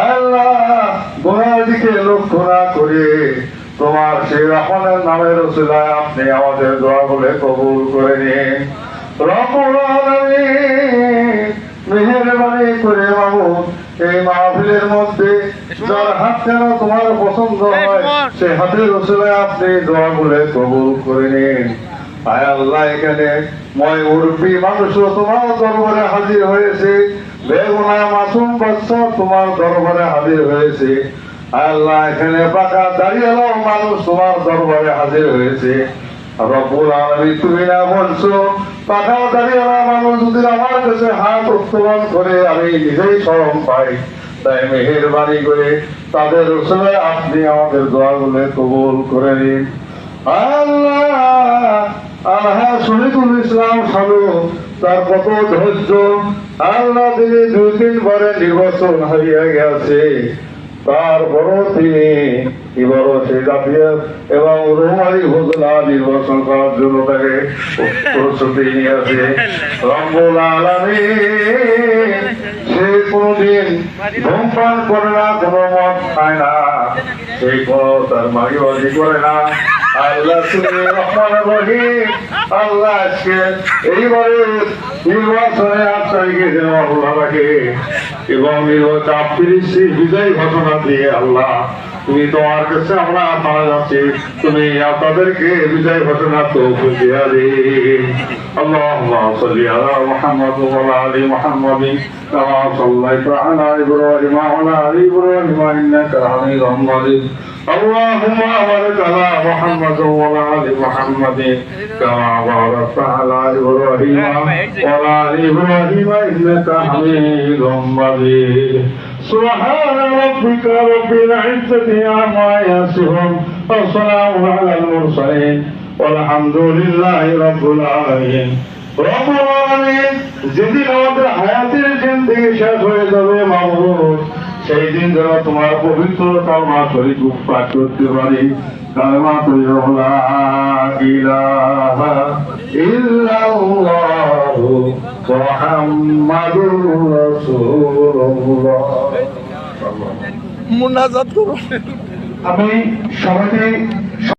আল্লাহ গোড়ার দিকে লক্ষ্য না করে তোমার সেই রহমানের নামের রসিলায় আপনি আমাদের দোয়া বলে কবুল করে নিন। মেহেরবানি করে বাবু এই মাহফিলের মধ্যে যার হাত যেন তোমার পছন্দ হয় সে হাতের রসিলায় আপনি দোয়া বলে কবুল করে নিন। আয় আল্লাহ এখানে মই মুরব্বী মানুষও তোমার দরবারে হাজির হয়েছে। বেগুনা মাসুম তোমার দরবারে হাজির হয়েছে। আল্লাহ এখানে মানুষ তোমার দরবারে হাজির হয়েছে। মানুষ যদি আমার কাছে হাত করে, আমি নিজেই শরম পাই। তাই মেহেরবানি করে তাদের রসলে আপনি আমাদের দোয়াগুলো কবুল করে নিন। আল্লাহ আল্লাহ শহীদুল ইসলাম সালু তার কত ধৈর্য। আল্লাহ তিনি দুই নির্বাচন হারিয়ে গেছে। তিনি এবং রোমারি নির্বাচন করার জন্য তাকে প্রস্তুতি নিয়েছে। আলামিন, সে কোনদিন ধূমপান করে না, কোনো মদ খায় না। সে কোনো তার মাগিবাজি করে না। আল্লাহ তুমি রহমান রহিম আল্লাহ আজকে এইবারে নির্বাচনে আট তারিখে যেন আল্লাহ রাখে এবং নির্বাচন আপনি বিজয় ঘটনা দিয়ে আল্লাহ তুমি তোমার কাছে আমরা মারা যাচ্ছি তুমি তাদেরকে বিজয় ঘটনা তো দিয়া দে اللهم صل على محمد وعلى ال محمد كما صليت على ابراهيم وعلى ال ابراهيم انك حميد مجيد اللهم بارك على محمد وعلى ال محمد كما باركت على ابراهيم وعلى ال ابراهيم انك حميد مجيد سبحان ربك رب العزة عما يصفون وسلام على المرسلين والحمد لله رب العالمين رب العالمين যেদিন আমাদের হায়াতের জিন্দিগি শেষ হয়ে যাবে মামুদ সেই দিন যেন তোমার পবিত্র কালমা শরীর পাঠ করতে পারি কালমা তৈরি ইলাহা ইল্লাল্লাহু মুহাম্মাদুর রাসূলুল্লাহ। মুনাজাত করুন আমি সবাইকে